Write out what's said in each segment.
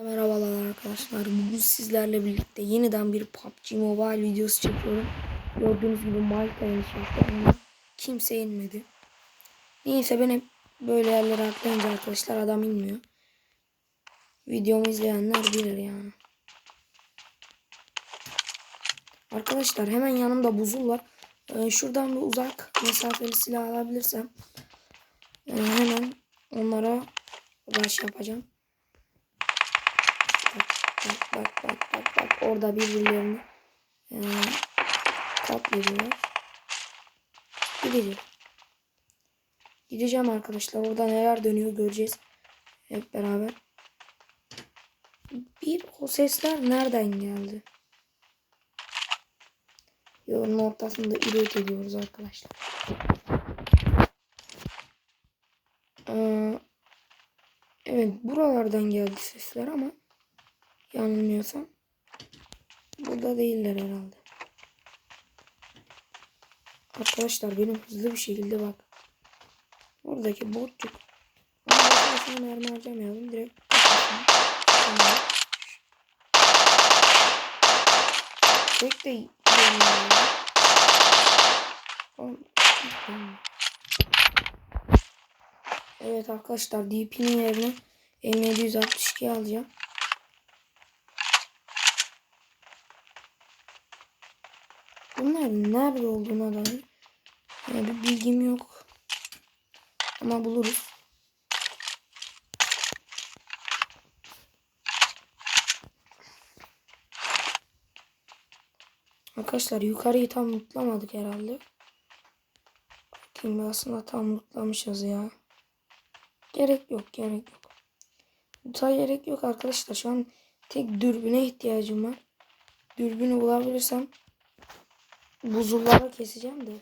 Merhabalar arkadaşlar. Bugün sizlerle birlikte yeniden bir PUBG Mobile videosu çekiyorum. Gördüğünüz gibi Malta inşaatlarında kimse inmedi. Neyse ben hep böyle yerlere atlayınca arkadaşlar adam inmiyor. Videomu izleyenler bilir yani. Arkadaşlar hemen yanımda buzul var. Ee, şuradan bir uzak mesafeli silah alabilirsem e, hemen onlara rush yapacağım. Bak bak bak bak orada birbirlerini e. Gideceğim. Gideceğim arkadaşlar. Orada neler dönüyor göreceğiz. Hep beraber. Bir o sesler nereden geldi? Yolun ortasında üret ediyoruz arkadaşlar. Ee, evet buralardan geldi sesler ama yanılmıyorsam burada değiller herhalde. Arkadaşlar benim hızlı bir şekilde bak. Oradaki botçuk. Ama başkasına mermi harcamayalım. Direkt Tamam. Tek de tamam. Evet arkadaşlar DP'nin yerine M762 alacağım. Bunlar nerede olduğuna dair yani bir bilgim yok. Ama buluruz. Arkadaşlar yukarıyı tam mutlamadık herhalde. Bakayım aslında tam mutlamışız ya. Gerek yok gerek yok. Muta gerek yok arkadaşlar. Şu an tek dürbüne ihtiyacım var. Dürbünü bulabilirsem buzullara keseceğim de.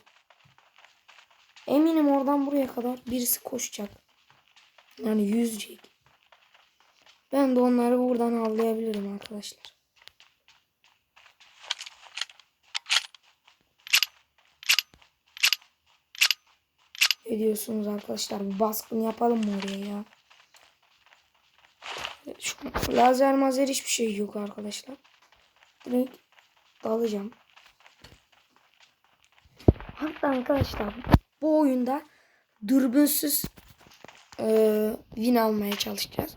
Eminim oradan buraya kadar birisi koşacak. Yani yüzecek. Ben de onları buradan avlayabilirim arkadaşlar. Ne diyorsunuz arkadaşlar? Baskın yapalım mı oraya ya? Şu lazer mazer hiçbir şey yok arkadaşlar. Direkt dalacağım. Arkadaşlar bu oyunda dürbünsüz e, win almaya çalışacağız.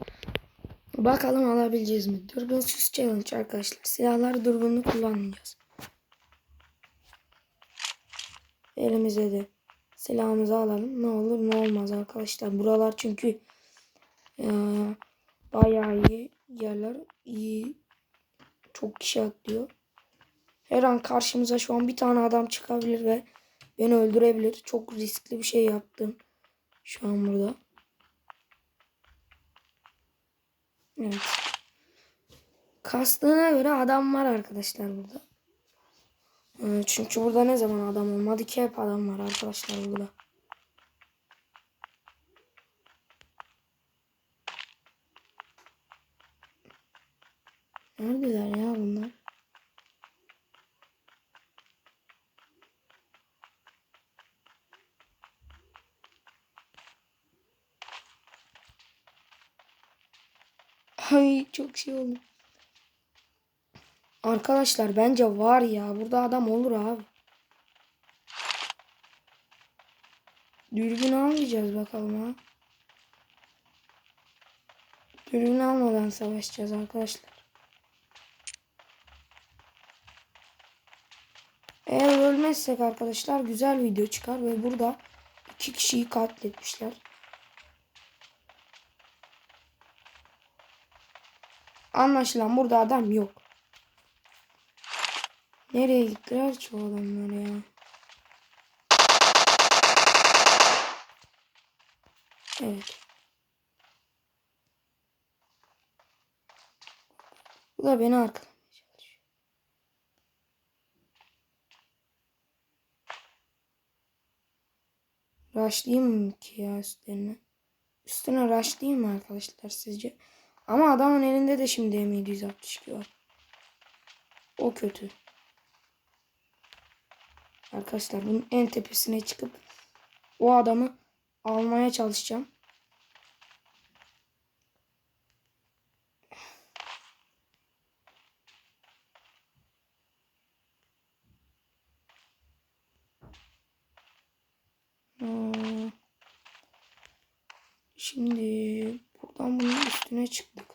Bakalım alabileceğiz mi? Dürbünsüz challenge arkadaşlar. Silahları dürbünlü kullanmayacağız. Elimize de silahımızı alalım. Ne olur ne olmaz arkadaşlar. Buralar çünkü e, bayağı iyi yerler. iyi çok kişi atlıyor. Her an karşımıza şu an bir tane adam çıkabilir ve beni öldürebilir. Çok riskli bir şey yaptım. Şu an burada. Evet. Kastığına göre adam var arkadaşlar burada. Ee, Çünkü burada ne zaman adam olmadı ki hep adam var arkadaşlar burada. Neredeler ya bunlar? Ay çok şey oldu. Arkadaşlar bence var ya. Burada adam olur abi. Dürbün almayacağız bakalım ha. Dürbün almadan savaşacağız arkadaşlar. Eğer ölmezsek arkadaşlar güzel video çıkar ve burada iki kişiyi katletmişler. Anlaşılan burada adam yok. Nereye gittiler ki o adamlar ya? Evet. Bu da beni arkalamaya çalışıyor. Rushlayayım mı ki ya üstlerine? Üstüne rushlayayım mı arkadaşlar sizce? Ama adamın elinde de şimdi M762 var. O kötü. Arkadaşlar bunun en tepesine çıkıp o adamı almaya çalışacağım. Şimdi buradan bunun üstüne çıktık.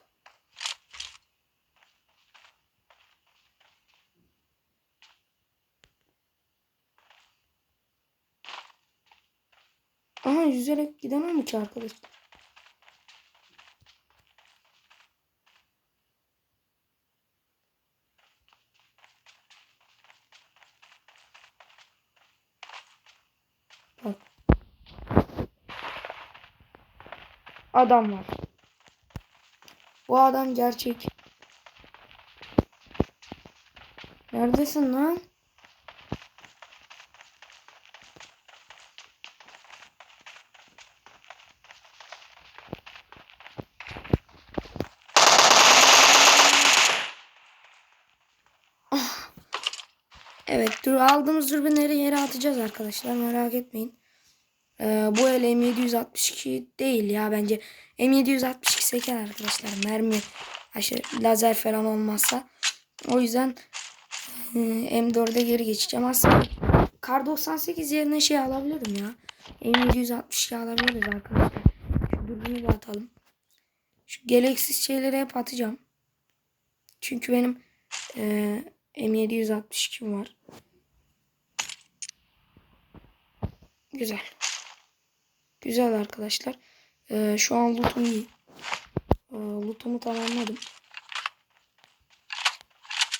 Aha yüzerek gidemem ki arkadaşlar. Adam var. Bu adam gerçek. Neredesin lan? Ah. Evet dur aldığımız dürbünleri yere atacağız arkadaşlar merak etmeyin. Ee, bu el M762 değil ya bence. M762 seker arkadaşlar. Mermi aşırı lazer falan olmazsa. O yüzden e, M4'e geri geçeceğim. Aslında Kar 98 yerine şey alabilirim ya. M762 alabiliriz arkadaşlar. Şu dürbünü de atalım. Şu gereksiz şeyleri hep atacağım. Çünkü benim e, M762 var. Güzel. Güzel arkadaşlar. Ee, şu an lootum iyi. Ee, lootumu tamamladım.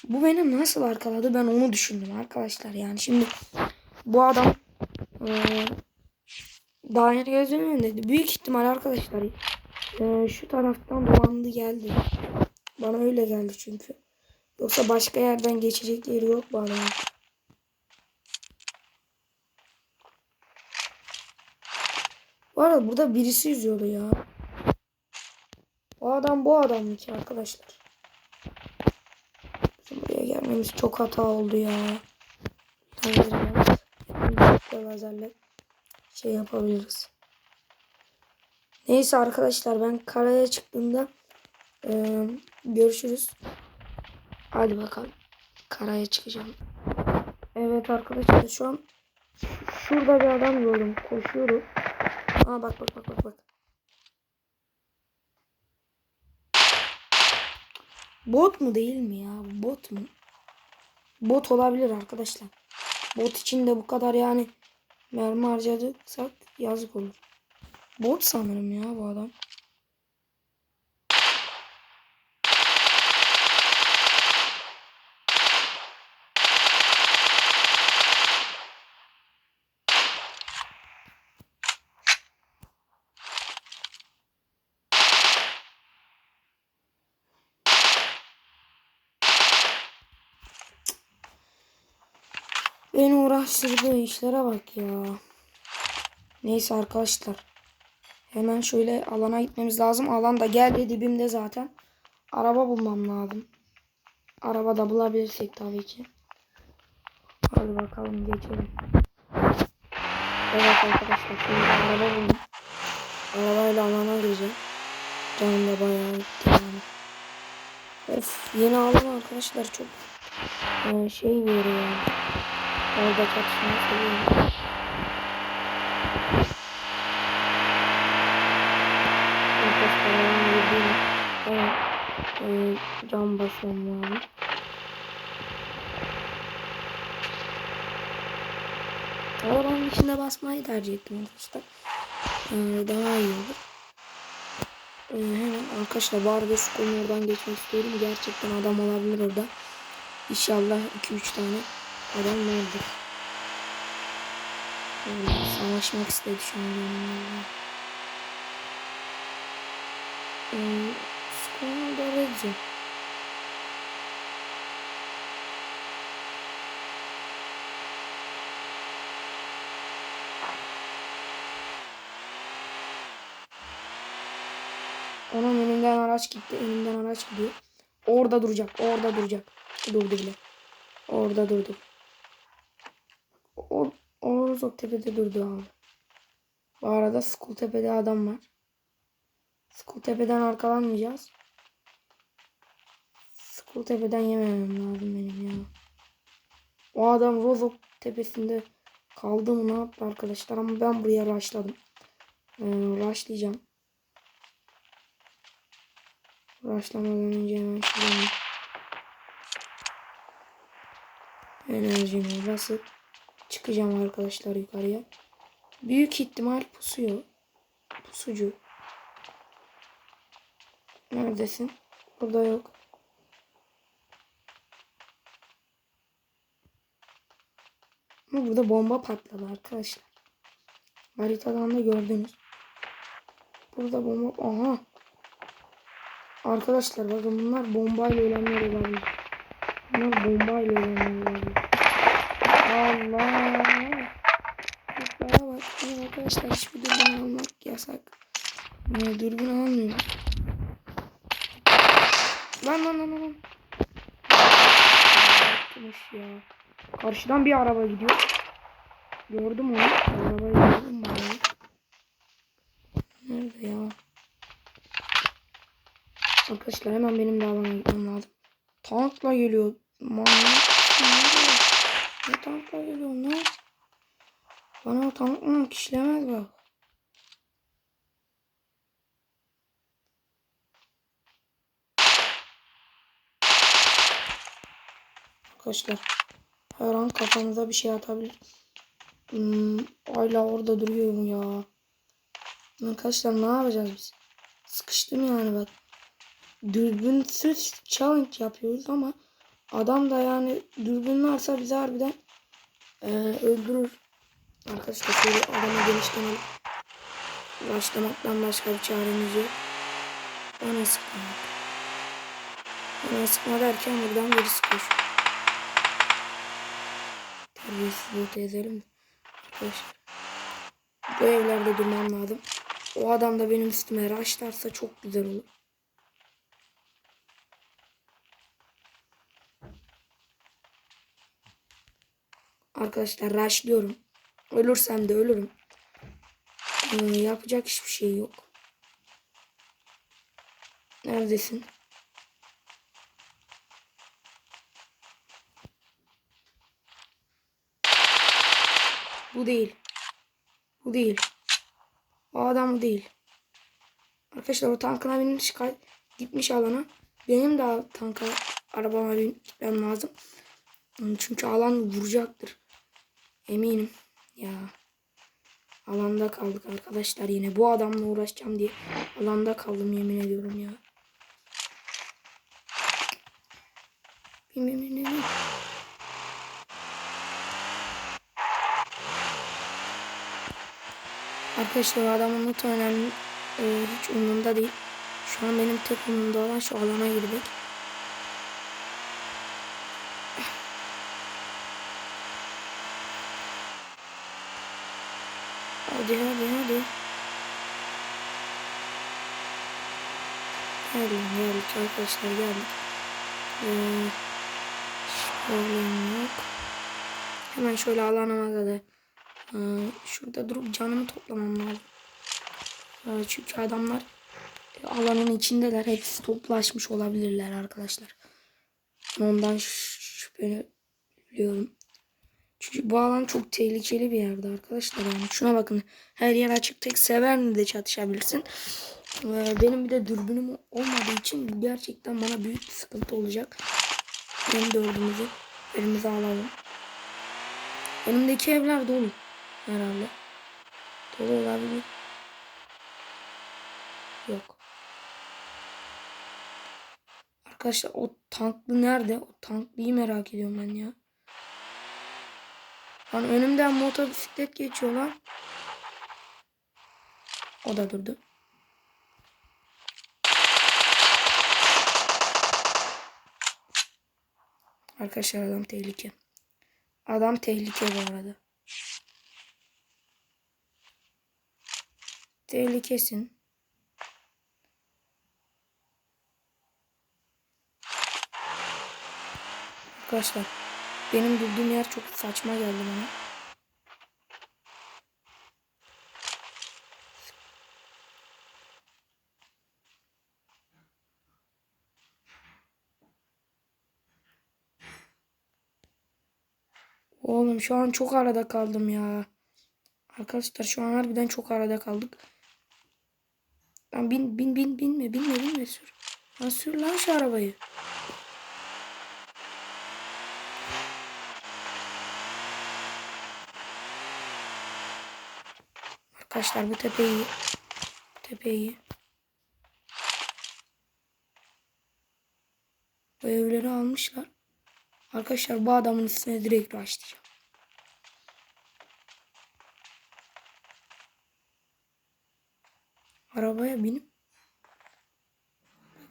Bu beni nasıl arkaladı ben onu düşündüm arkadaşlar. Yani şimdi bu adam ee, daha yeni gözümün önündeydi. Büyük ihtimal arkadaşlar ee, şu taraftan dolandı geldi. Bana öyle geldi çünkü. Yoksa başka yerden geçecek yeri yok bu arada burada birisi yüzüyordu ya. O adam bu adam mı ki arkadaşlar? Bizim buraya gelmemiz çok hata oldu ya. Lazerle şey yapabiliriz. Neyse arkadaşlar ben karaya çıktığımda e, görüşürüz. Hadi bakalım. Karaya çıkacağım. Evet arkadaşlar şu an şurada bir adam gördüm. Koşuyorum. Aa bak bak bak bak bak. Bot mu değil mi ya? Bot mu? Bot olabilir arkadaşlar. Bot için de bu kadar yani mermi harcadıksak yazık olur. Bot sanırım ya bu adam. Beni uğraştırdığı işlere bak ya. Neyse arkadaşlar. Hemen şöyle alana gitmemiz lazım. Alan da geldi dibimde zaten. Araba bulmam lazım. Araba da bulabilirsek tabii ki. Hadi bakalım geçelim. Evet arkadaşlar şimdi araba buldum. Arabayla alana gireceğim. Canım da bayağı gitti yani. Of yeni alan arkadaşlar çok e, şey yere yani. Orada çatışmayı seviyorum. Evet, e, cam basmam lazım. Arabanın içinde basmayı tercih ettim arkadaşlar. Ee, daha iyi olur. Ee, hemen arkadaşlar bari de Skol'un oradan geçmek istiyorum. Gerçekten adam olabilir orada. İnşallah 2-3 tane adam vardır. Ee, savaşmak istedi benimle. Ee, Skol'un da red zone. Onun önünden araç gitti. Önünden araç gidiyor. Orada duracak. Orada duracak. Durdu bile. Orada durdu. O, o tepede durdu abi. Bu arada Skull Tepe'de adam var. Skull Tepe'den arkalanmayacağız. Skull Tepe'den yememem lazım benim ya. O adam Rozok tepesinde kaldı mı ne yaptı arkadaşlar ama ben buraya rushladım. Ee, rushlayacağım. Başlamadan önce hemen şuradan enerjimi basıp çıkacağım arkadaşlar yukarıya. Büyük ihtimal pusuyor. Pusucu. Neredesin? Burada yok. Ama burada bomba patladı arkadaşlar. Haritadan da gördünüz. Burada bomba... Aha. Arkadaşlar bakın bunlar bombayla ölenler olabilir. Bunlar bombayla ölenler olabilir. Allah. Yukarıya bak. Ama arkadaşlar hiçbir dürbün almak yasak. Ne dürbün almıyorum. Lan lan lan lan. Arkadaş ya. Karşıdan bir araba gidiyor. Gördüm onu. Arabayı gördüm bayağı. Nerede ya? Arkadaşlar hemen benim de alana lazım. Tankla geliyor. Manyak. Ne tankla geliyor ne? Bana tankla kişilemez bak. Arkadaşlar her an kafamıza bir şey atabilir. Hmm, hala orada duruyorum ya. Arkadaşlar ne yapacağız biz? Sıkıştım yani bak. Dürbünsüz challenge yapıyoruz ama adam da yani dürbün varsa bizi harbiden e, öldürür. Arkadaşlar şöyle adama genişten başlamaktan başka bir çaremiz yok. Ona sıkma. Ona sıkma derken buradan biri sıkıyor. Terbiyesiz bu ezelim. Arkadaşlar. Bu evlerde durmam lazım. O adam da benim üstüme raşlarsa çok güzel olur. Arkadaşlar raşlıyorum. Ölürsem de ölürüm. Ee, yapacak hiçbir şey yok. Neredesin? Bu değil. Bu değil. O adam değil. Arkadaşlar o tankına binmiş gitmiş alana. Benim de tanka arabama bin lazım. Çünkü alan vuracaktır. Eminim. Ya. Alanda kaldık arkadaşlar yine. Bu adamla uğraşacağım diye alanda kaldım yemin ediyorum ya. Bin bin. Arkadaşlar adamın not önemli e, hiç umurumda değil. Şu an benim tek umurumda olan şu alana girmek. Hadi hadi hadi. Geldik geldik arkadaşlar geldik. Ee, problem yok. Hemen şöyle alanıma kadar. Ee, şurada durup canımı toplamam lazım. Ee, çünkü adamlar alanın içindeler. Hepsi toplaşmış olabilirler arkadaşlar. Ondan şüpheliyorum. Çünkü bu alan çok tehlikeli bir yerde arkadaşlar. Yani şuna bakın. Her yer açık. Tek severle de çatışabilirsin. Ee, benim bir de dürbünüm olmadığı için gerçekten bana büyük bir sıkıntı olacak. Benim dördümüzü elimize alalım. Önümdeki evler dolu. Herhalde. Dolu olabilir. Yok. Arkadaşlar o tanklı nerede? O tanklıyı merak ediyorum ben ya. Lan önümden motosiklet geçiyor lan. O da durdu. Arkadaşlar adam tehlike. Adam tehlike bu arada. Tehlikesin. Arkadaşlar benim durduğum yer çok saçma geldi bana. Şu an çok arada kaldım ya. Arkadaşlar şu an harbiden çok arada kaldık. Lan bin bin bin binme binme binme sür. Lan sür lan şu arabayı. Arkadaşlar bu tepeyi bu tepeyi bu evleri almışlar. Arkadaşlar bu adamın üstüne direkt başlayacağım. Arabaya binip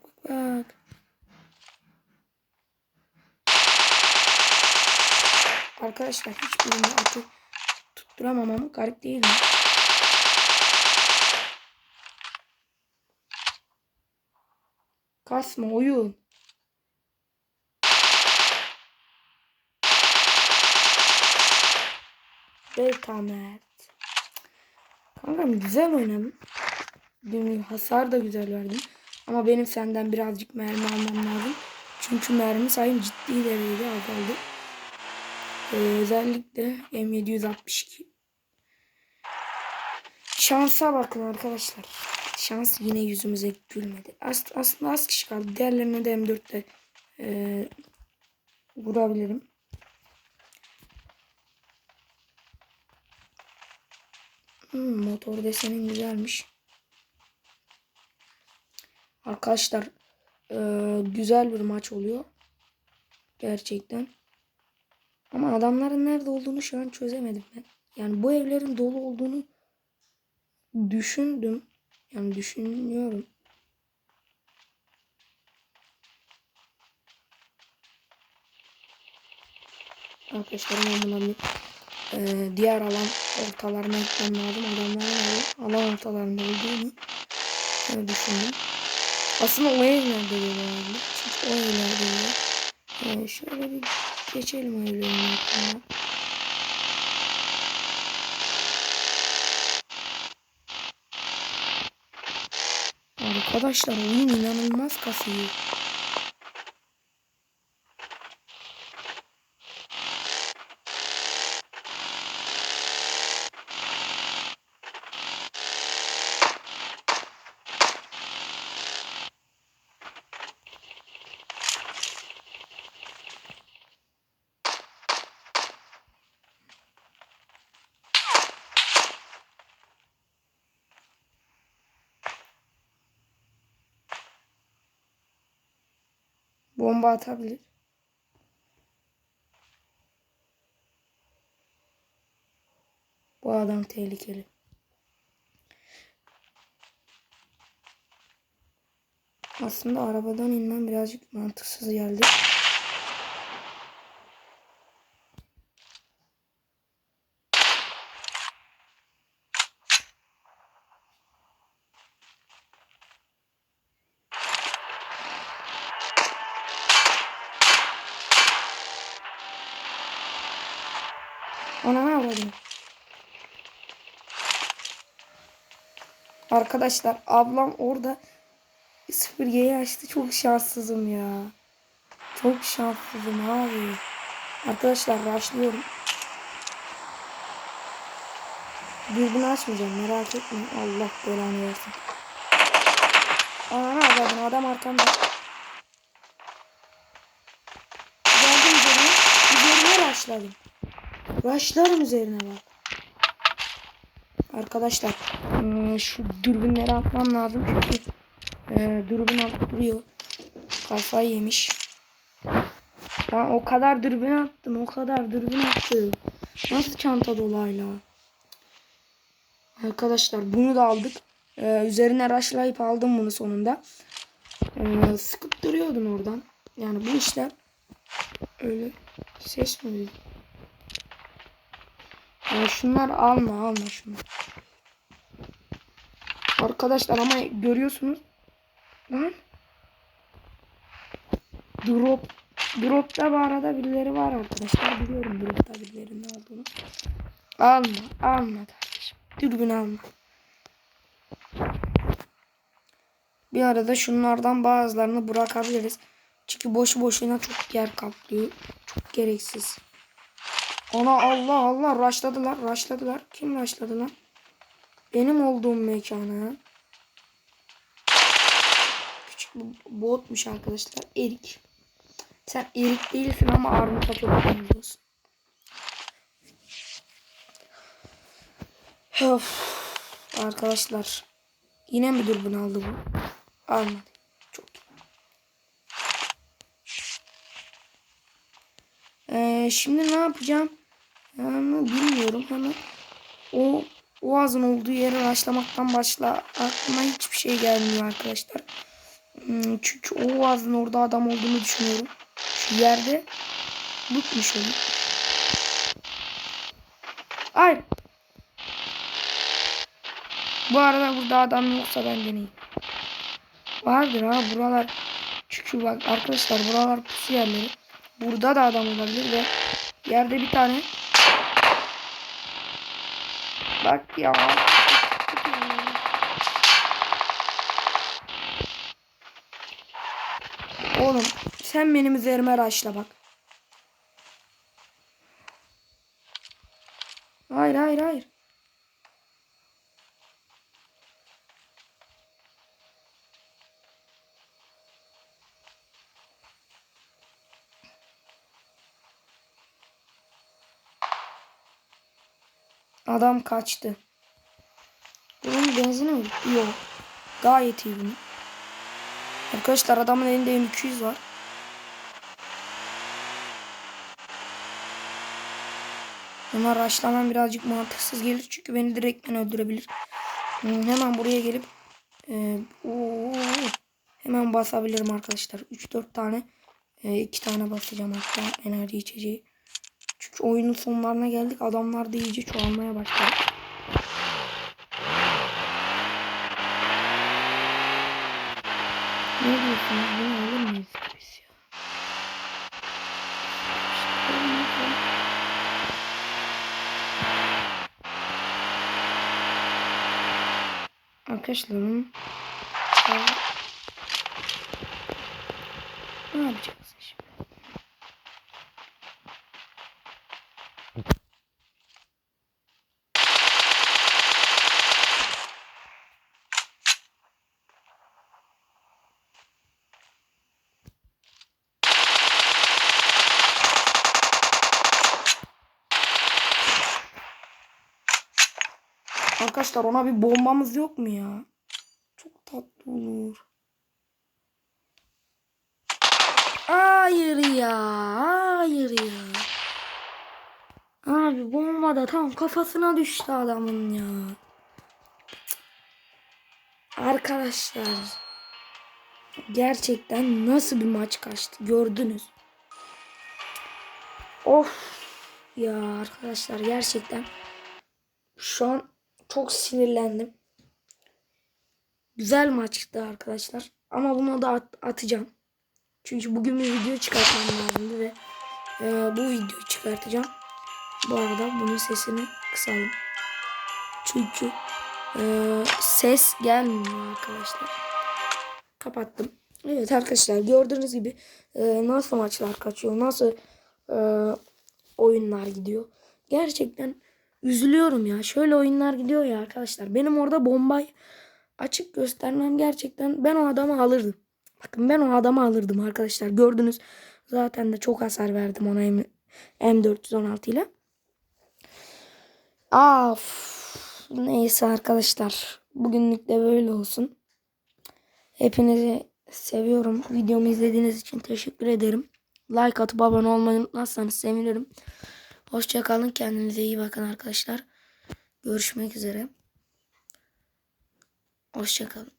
bak bak bak. Arkadaşlar hiçbirini atı tutturamam ama garip değil mi? Kasma oyun. Betamet. Kankam güzel oynadım. Dün hasar da güzel verdim. Ama benim senden birazcık mermi almam lazım. Çünkü mermi sayım ciddi derecede azaldı. Ee, özellikle M762. Şansa bakın arkadaşlar. Şans yine yüzümüze gülmedi. As aslında az kişi kaldı. Diğerlerine de M4'te e, vurabilirim. Hmm, motor desenin güzelmiş. Arkadaşlar e, güzel bir maç oluyor. Gerçekten. Ama adamların nerede olduğunu şu an çözemedim ben. Yani bu evlerin dolu olduğunu düşündüm. Yani düşünüyorum. Arkadaşlar ben bir e, diğer alan ortalarına gitmem lazım. Adamların alan ortalarında olduğunu şöyle düşündüm. Aslında o evlerde de vardı. Çünkü o evlerde de. E, şöyle bir geçelim evlerin yakınına. Arkadaşlar oyun inanılmaz kasıyor. Bomba atabilir. Bu adam tehlikeli. Aslında arabadan inmem birazcık mantıksız geldi. Ona ne yapalım? Arkadaşlar ablam orada 0G'yi açtı. Çok şanssızım ya. Çok şanssızım abi. Arkadaşlar başlıyorum. Dürbünü açmayacağım merak etmeyin. Allah belanı versin. Ana ne adam arkamda. Geldim üzerine. Üzerine başladım. Rushlarım üzerine bak. Arkadaşlar şu dürbünleri atmam lazım çünkü dürbün alıp duruyor. Kafayı yemiş. Ben o kadar dürbün attım. O kadar dürbün attım. Nasıl çanta dolayla? Arkadaşlar bunu da aldık. Ee, üzerine rushlayıp aldım bunu sonunda. Ee, sıkıp duruyordun oradan. Yani bu işler öyle ses mi duydun? Ya şunlar alma alma şunu. Arkadaşlar ama görüyorsunuz. Lan. Drop. Drop'ta bu arada birileri var arkadaşlar. Biliyorum drop'ta birilerinin olduğunu. Alma. Alma kardeşim. Dürbün alma. Bir arada şunlardan bazılarını bırakabiliriz. Çünkü boşu boşuna çok yer kaplıyor. Çok gereksiz. Ona Allah Allah rushladılar rushladılar. Kim rushladı lan? Benim olduğum mekana. Küçük Bu botmuş arkadaşlar. Erik. Sen erik değilsin ama armuta çok benziyorsun. Of. Arkadaşlar. Yine mi dürbün aldı bu? Almadı. Çok iyi. Ee, şimdi ne yapacağım? Yani bilmiyorum hemen. O o ağzın olduğu yere başlamaktan başla aklıma hiçbir şey gelmiyor arkadaşlar. Hmm, Çünkü o ağzın orada adam olduğunu düşünüyorum. Şu yerde lootmuş onu. Hayır. Bu arada burada adam yoksa ben deneyeyim. Vardır ha buralar. Çünkü bak arkadaşlar buralar pusu yerleri. Burada da adam olabilir ve yerde bir tane. Bak ya. Oğlum sen benim üzerime raşla bak. Hayır hayır hayır. Adam kaçtı. Bunun benzini mi? Yok. Gayet iyi bunun. Arkadaşlar adamın elinde M200 var. Ona raşlamam birazcık mantıksız gelir. Çünkü beni direktmen öldürebilir. Hmm, hemen buraya gelip e, hemen basabilirim arkadaşlar. 3-4 tane 2 tane basacağım hatta enerji içeceği. Çünkü oyunun sonlarına geldik. Adamlar da iyice çoğalmaya başladı. Ne diyorsunuz? Bunu alır mıyız biz ya? Arkadaşlarım ne yapacağız şimdi? Arkadaşlar ona bir bombamız yok mu ya? Çok tatlı olur. Hayır ya. Hayır ya. Abi bomba da tam kafasına düştü adamın ya. Arkadaşlar. Gerçekten nasıl bir maç kaçtı gördünüz. Of. Ya arkadaşlar gerçekten şu an çok sinirlendim. Güzel maçtı arkadaşlar. Ama bunu da at- atacağım. Çünkü bugün bir video çıkartmam lazımdı ve e, bu videoyu çıkartacağım. Bu arada bunun sesini kısalım. Çünkü e, ses gelmiyor arkadaşlar. Kapattım. Evet arkadaşlar gördüğünüz gibi e, nasıl maçlar kaçıyor, nasıl e, oyunlar gidiyor. Gerçekten üzülüyorum ya. Şöyle oyunlar gidiyor ya arkadaşlar. Benim orada bombayı açık göstermem gerçekten ben o adamı alırdım. Bakın ben o adamı alırdım arkadaşlar. Gördünüz. Zaten de çok hasar verdim ona M- M416 ile. Af. Neyse arkadaşlar. Bugünlük de böyle olsun. Hepinizi seviyorum. Videomu izlediğiniz için teşekkür ederim. Like atıp abone olmayı unutmazsanız sevinirim. Hoşçakalın. Kendinize iyi bakın arkadaşlar. Görüşmek üzere. Hoşçakalın.